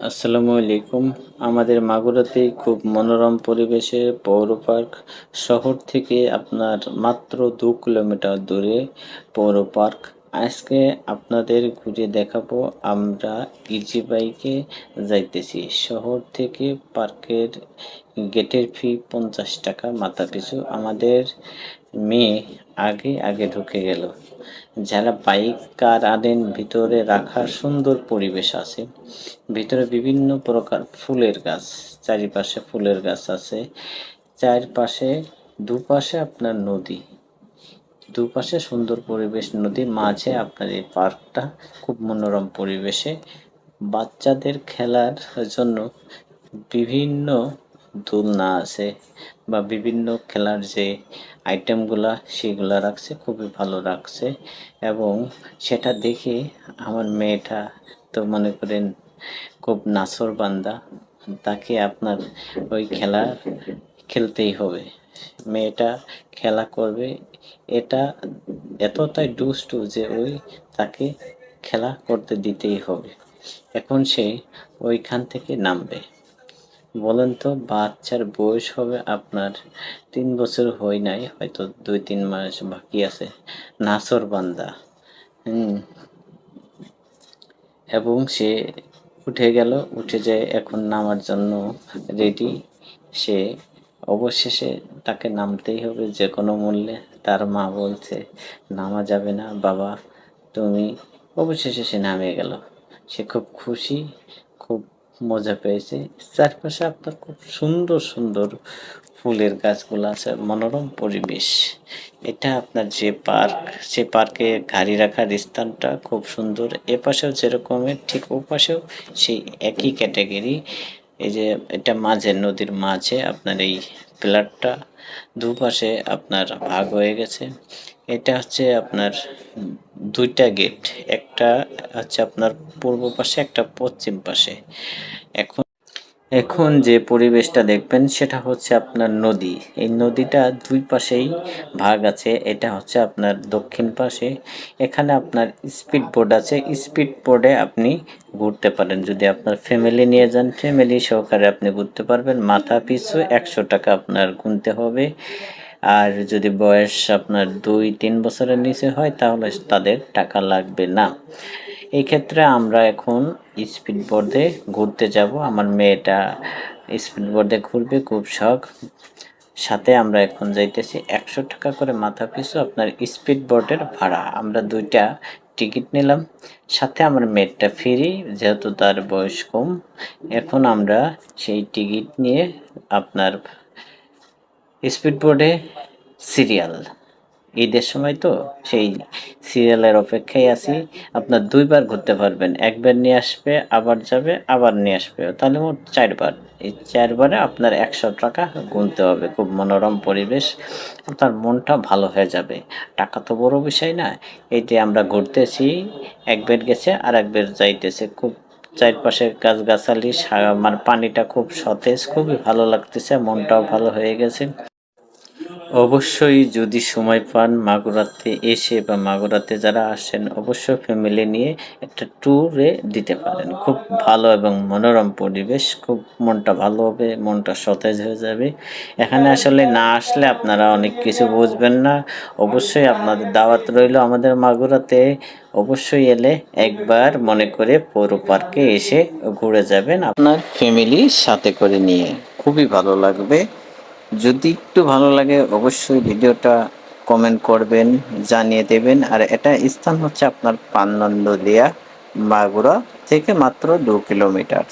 আসসালামু আলাইকুম। আমাদের মাগুরাতে খুব মনোরম পরিবেশে পৌর পার্ক শহর থেকে আপনার মাত্র দু কিলোমিটার দূরে পৌর পার্ক। আজকে আপনাদের ঘুরে দেখাবো, আমরা ইজি বাইকে যাইতেছি। শহর থেকে পার্কের গেটের ফি পঞ্চাশ টাকা মাথা পিছু আমাদের মেয়ে আগে আগে ঢুকে গেল। যারা বাইক, কার আনেন, ভিতরে রাখার সুন্দর পরিবেশ আছে, ভিতরে বিভিন্ন প্রকার ফুলের গাছ, চারিপাশে ফুলের গাছ আছে, চারপাশে দুপাশে আপনার নদী, দুপাশে সুন্দর পরিবেশ নদী মাঝে আপনার এই পার্কটা খুব মনোরম পরিবেশে। বাচ্চাদের খেলার জন্য বিভিন্ন দোলনা আছে বা বিভিন্ন খেলার যে আইটেমগুলা সেগুলা রাখছে, খুবই ভালো রাখছে। এবং সেটা দেখে আমার মেয়েটা তো মনে করেন খুব নাসর বান্দা, তাকে আপনার ওই খেলা খেলতেই হবে। মেয়েটা খেলা করবে, এটা এতটাই দুষ্টু যে ওই তাকে খেলা করতে দিতেই হবে। এখন সে ওইখান থেকে নামবে। বলেন তো, বাচ্চার বয়স হবে আপনার তিন বছর হয় নাই, হয়তো দুই তিন মাস বাকি আছে। নাসর বান্দা। হুম। এবং সে উঠে গেল, উঠে যায় এখন নামার জন্য রেডি সে অবশেষে তাকে নামতেই হবে যে কোনো মূল্যে। তার মা বলছে, নামা যাবে না, বাবা, তুমি। অবশেষে সে নামে গেল। সে খুব খুশি মজা পেয়েছে। চারপাশে আপনার খুব সুন্দর সুন্দর ফুলের গাছগুলো আছে, মনোরম পরিবেশ। এটা আপনার যে পার্ক, সে পার্কে গাড়ি রাখার স্থানটা খুব সুন্দর। এ পাশেও যেরকমের ঠিক ও পাশেও সেই একই ক্যাটাগরি। এই যে এটা মাঝে, নদীর মাঝে আপনার এই পিলারটা দুপাশে আপনার ভাগ হয়ে গেছে। এটা হচ্ছে আপনার দুইটা গেট, একটা হচ্ছে আপনার পূর্ব পাশে, একটা পশ্চিম পাশে। এখন এখন যে পরিবেশটা দেখবেন সেটা হচ্ছে আপনার নদী। এই নদীটা দুই পাশেই ভাগ আছে, এটা হচ্ছে আপনার দক্ষিণ পাশে। এখানে আপনার স্পিড বোর্ড আছে, স্পিড বোর্ডে আপনি ঘুরতে পারেন। যদি আপনার ফ্যামিলি নিয়ে যান, ফ্যামিলি সহকারে আপনি ঘুরতে পারবেন। মাথা পিছু একশো টাকা আপনার গুনতে হবে। আর যদি বয়স আপনার দুই, তিন বছরের নিচে হয়, তাহলে তাদের টাকা লাগবে না। এই ক্ষেত্রে আমরা এখন স্পিড বোর্ডে ঘুরতে যাব। আমার মেয়েটা স্পিড বোর্ডে ঘুরবে, খুব শখ। সাথে আমরা এখন যাইতেছি একশো টাকা করে মাথা পিছু আপনার স্পিড বোর্ডের ভাড়া। আমরা দুইটা টিকিট নিলাম। সাথে আমার মেয়েটা ফ্রি, যেহেতু তার বয়স কম। এখন আমরা সেই টিকিট নিয়ে আপনার স্পিড বোর্ডে সিরিয়াল ঈদের সময় তো সেই সিরিয়ালের অপেক্ষায় আছি। আপনার দুইবার ঘুরতে পারবেন। একবার নিয়ে আসবে, আবার যাবে, আবার নিয়ে আসবে। তাহলে মোট চারবার। এই চারবারে আপনার একশো টাকা গুনতে হবে। খুব মনোরম পরিবেশ। আপনার মনটা ভালো হয়ে যাবে। টাকা তো বড় বিষয় না। এই যে আমরা ঘুরতেছি, একবার গেছে আর একবার যাইতেছে। খুব চারপাশের গাছগাছালি মানে পানিটা খুব সতেজ, খুবই ভালো লাগতেছে, মনটাও ভালো হয়ে গেছে। অবশ্যই যদি সময় পান, মাগুরাতে এসে বা মাগুরাতে যারা আসেন, অবশ্যই ফ্যামিলি নিয়ে একটা ট্যুরে দিতে পারেন। খুব ভালো এবং মনোরম পরিবেশ, খুব মনটা ভালো হবে, মনটা সতেজ হয়ে যাবে। এখানে আসলে না আসলে আপনারা অনেক কিছু বুঝবেন না। অবশ্যই আপনাদের দাওয়াত রইল আমাদের মাগুরাতে। অবশ্যই এলে একবার মনে করে পৌর পার্কে এসে ঘুরে যাবেন আপনার ফ্যামিলি সাথে করে নিয়ে। খুবই ভালো লাগবে। যদি একটু ভালো লাগে, অবশ্যই ভিডিওটা কমেন্ট করবেন, জানিয়ে দেবেন। আর এটা স্থান হচ্ছে আপনার পান্নন্দ দেয়া মাগুরা থেকে মাত্র দু কিলোমিটার।